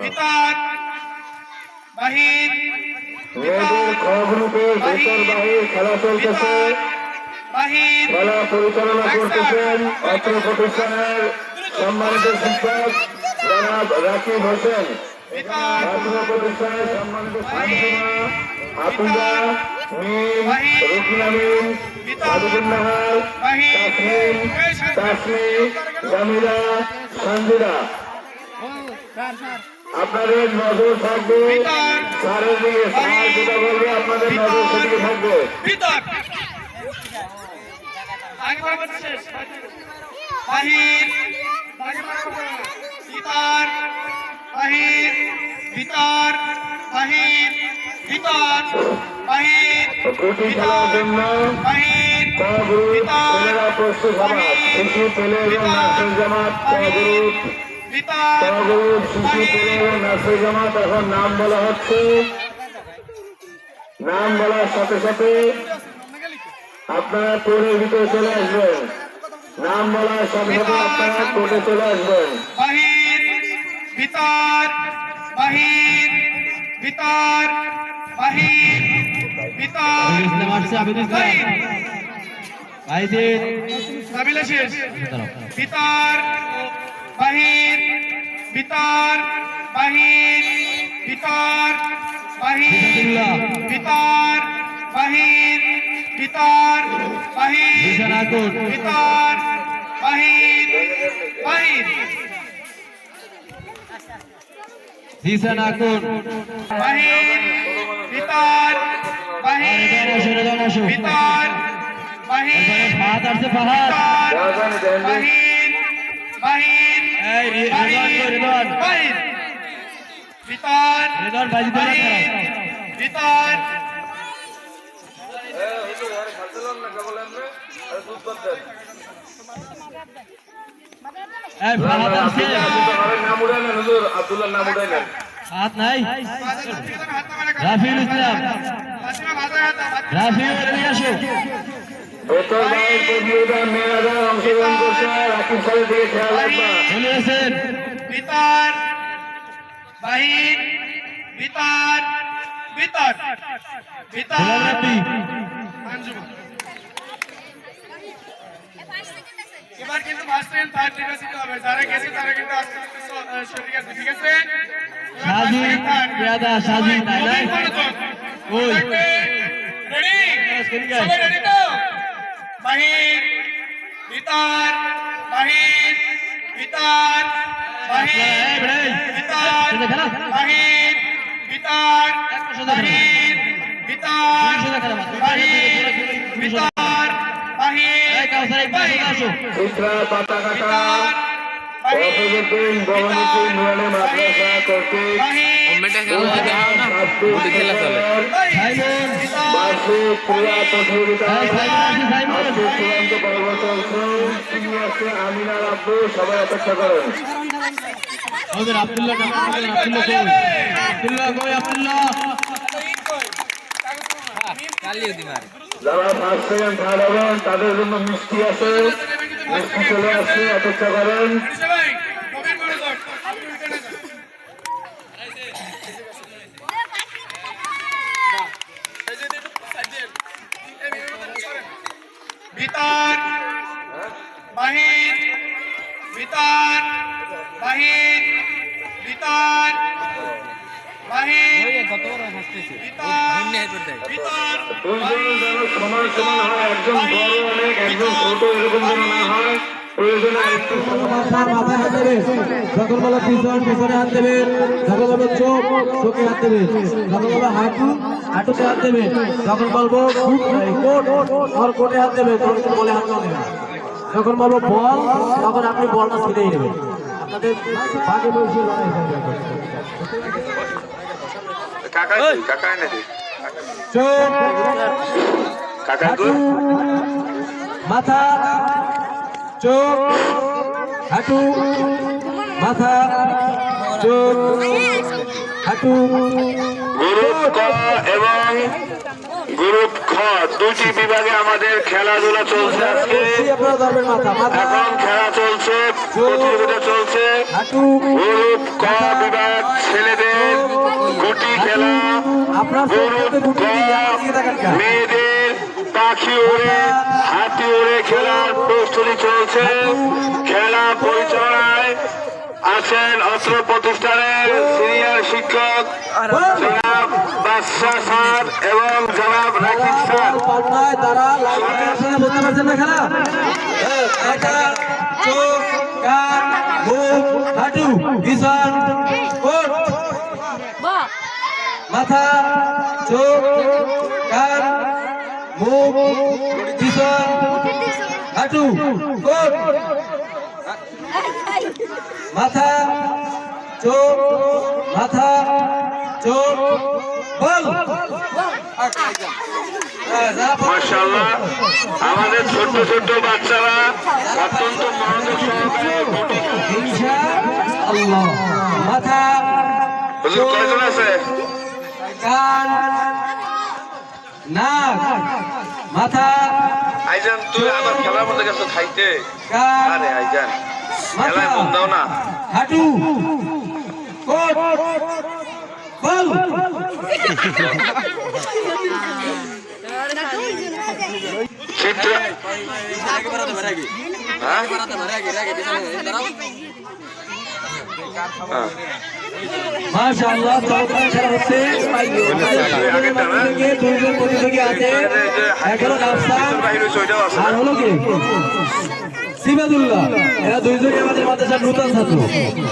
ভিতর বাহির মেয়েদের ভেতর বাহির খেলা চলতেছে। খেলা পরিচালনা করতেছেন অত্র প্রতিষ্ঠানের সম্মানিত শিক্ষক জনাব রাকিব হোসেন। অত্র প্রতিষ্ঠানের সম্মানিত শান্তমা হাফিজা মিম তাসমিম তাসমি জামিলা সঞ্জিদা আপনাদের নজর থাকবে স্যারের দিকে স্যার যেটা বলবে আপনাদের নজর সেদিকে থাকবে ভিতর আগে বরাবর শেষ বাহির ভিতর বাহির ভিতর বাহির ভিতর বাহির গুটি খেলার জন্য বাহির কগ্রুপ ছেলেরা প্রস্তুত হওয়া শিশু পেলে এবং নার্সের জামাত কগ্রুপ ভিতর জামাত এখন নাম বলা হচ্ছে নাম বলার সাথে সাথে আপনারা কোর্টের ভিতরে চলে আসবেন নাম বলার সাথে সাথে আপনারা কোর্টে চলে আসবেন ভিতর বাহির ভিতর বাহির ভিতর শেষ ভিতর বাহির ভিতর বাহির ভিতর বাহির ভিতর বাহির ভিতর বাহির ভিতর বাহির বাহির বাহির ভিতর বাহির ভিতর বাহির ভিতর রাজধানী দিল্লি বাহির বাহির বাহির বাহির ভিতর বাহির হাত নাই। রাফিউল ইসলাম। রাফিউল আসো। ভেতর বাইরের প্রতিযোগিতা মেয়েরা অংশগ্রহণ করছে রাকিব স্যারের দিকে খেয়াল রাখবা চলে আসেন ভিতর বাহির ভিতর ভিতর ভিতর গোলাম রাব্বি আঞ্জুমান। এবার কিন্তু ফার্স্ট টাইম থার্ড নির্বাচিত হবে যারা গেছে তারা কিন্তু আস্তে আস্তে স- আহ, সরে গেছে ঠিক আছে এবার সাজি, first time, third। পেয়াদা, সাজি, সবাই তাই না? নবীন মনোযোগ। ওই। থাকবে? Ready? এদিকে আয়। সবাই ready তো? বাহির ভিতর বাহির ভিতর বাহির এই, এই। ভিতর সোজা খেলা। বাহির ভিতর সোজা সবাই অপেক্ষা করেন আমাদের আব্দুল্লাহ আব্দুল্লাহ কই আব্দুল্লাহ যারা ফার্স্ট সেকেন্ড থার্ড হবেন তাদের জন্য মিষ্টি আছে। চলে আসছে অপেক্ষা করেন। ভিতর বাহির ভিতর ভিতর বাহির ভিতর দুইজন যেন সমান সমান হয় একজন বড় অনেক একজন ছোট এরকম যেন না হয়। প্রয়োজনে একটু মাথা মাথায় হাত দেবে যখন বলো পিছন পিছনে হাত দেবে যখন বলব চোখ চোখে হাত দেবে যখন বলব হাঁটু হাঁটুতে হাত দেবে যখন বলব কোট কোটে হাত দেবে বলে হাত দেবে যখন বলব বল। তখন আপনি বলটা ছিঁড়েই নেবেন। আপনাদের বাকি বসে লড়াই কাকা কাকা নাকি চোখ কাকা মাথা। চোখ। হাঁটু। মাথা। চোখ। হাঁটু। এবং গ্রুপ খ, দুটি বিভাগে আমাদের খেলাধুলা চলছে আজকে। এখন খেলা চলছে, প্রতিযোগিতা চলছে। গ্রুপ ক বিভাগ ছেলেদের গুটি খেলা। গ্রুপ ক মেয়েদের পাখি ওড়ে, হাতি ওড়ে খেলার প্রস্তুতি চলছে। খেলা পরিচালনায় আছেন অস্ত্র প্রতিষ্ঠানের সিনিয়র শিক্ষক বাদশাহ স্যার। এবং জনাব তারা লাইনের সঙ্গে বলতে একটা, চোখ, কান, মুখ, হাঁটু, বিছান কোট মাথা, চোখ, কান, মুখ, বিছান, হাঁটু কোট মাথা, চোখ মাথা, চোখ মাশাআল্লাহ। আমাদের ছোট্ট ছোট্ট বাচ্চারা অত্যন্ত মনোযোগ সহকারে আল্লাহ মাথা। হুজুর কয়জন আছে কান। নাক। মাথা। আইজান তুই আমার খেলার মধ্যে গেছো খাইতে? আরে আইজান খেলায় মন দাও না। হাঁটু। কোট। বল চিত্র হ্যাঁ হ্যাঁ। মাশাআল্লাহ খেলা হচ্ছে প্রতিযোগী আছে আর হলো কি সিবাদুল্লাহ এরা দুইজনই আমাদের মাদ্রাসার নূতন ছাত্র।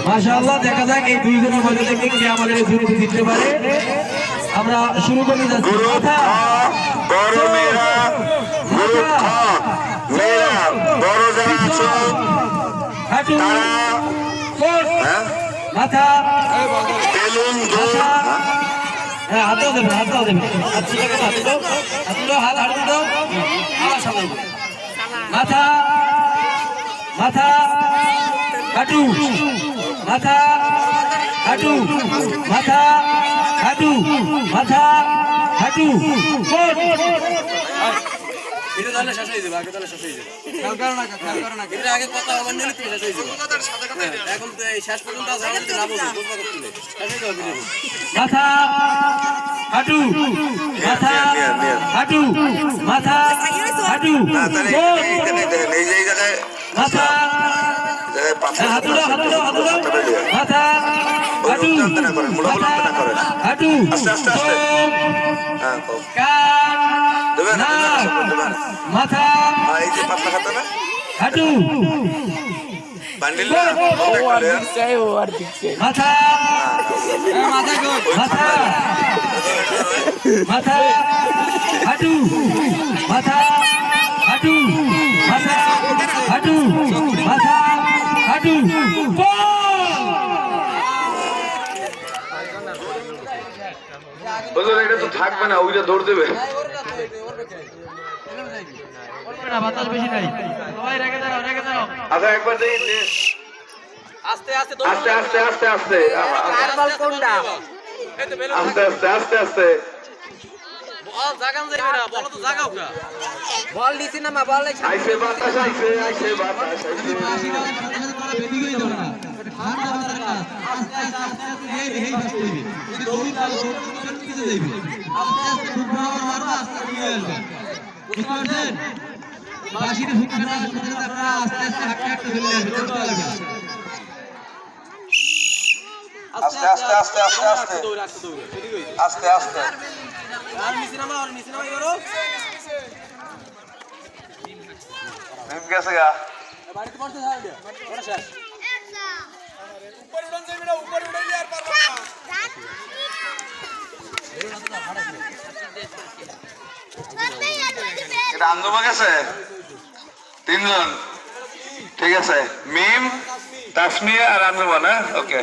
মাশাআল্লাহ দেখা যাক এই দুইজনের মধ্যে থেকে কে আমাদের এই জুড়ি জিততে পারে। আমরা শুরু করে যাচ্ছি। খ বড় মেয়েরা বড় যারা আছো তারা হ্যাঁ? মাথা। বেলুন হ্যাঁ? হ্যাঁ হাত দেবে হাত হাত হাত দাও। হাত দাও হাত হাত দাও। মাথা। মাথা হাঁটু মাথা হাঁটু মাথা হাঁটু মাথা হাঁটু। এটা তাহলে শেষ হয়ে যাবে আগে তাহলে শেষ হয়ে যাবে। খেয়াল করো না খেয়াল করো না এটা আগে কথা বলার নিলে তুমি শেষ হয়ে যাবে। এখন তো এই শেষ পর্যন্ত আছে আমাদের না বলব বুঝবা করতে শেষ হয়ে যাবে মাথা হাঁটু মাথা হাঁটু মাথা হাঁটু। এই জায়গায় মাথা হ্যাঁ, দাও মাথা মুড়া মাথা হ্যাঁ ও। কান। মাথা। এই যে পাতলা খাতা না? হাঁটু বান্ডিল layer। মাথা। মাথা। মাথা। হাঁটু মাথা। হাঁটু হাঁটু বল! হুজুর, এটা তো থাকবে না ওইটা দৌড় দেবে। বাতাস আচ্ছা একবার দেখি আস্তে আস্তে আস্তে আস্তে আস্তে আস্তে। আস্তে আস্তে আস্তে আস্তে বল জাগান যাবে না বলো তো জাগাও। না বল দিছি না মা বল নাই আইসে। বাতাস আইসে আইসে বাতাস আইসে আস্তে আস্তে আস্তে আস্তে আস্তে দৌড়ে আস্তে দৌড়ে এদিকে ওই। আস্তে আস্তে আর নিচে নামা আর নিচে নামাই করো মিম গেছে গা বাড়িতে পড়তে ছাড় ওরা শেষ এটা আঞ্জুমা গেছে? তিনজন। ঠিক আছে। মিম তাসমিয়া আর আঞ্জুমা না? ওকে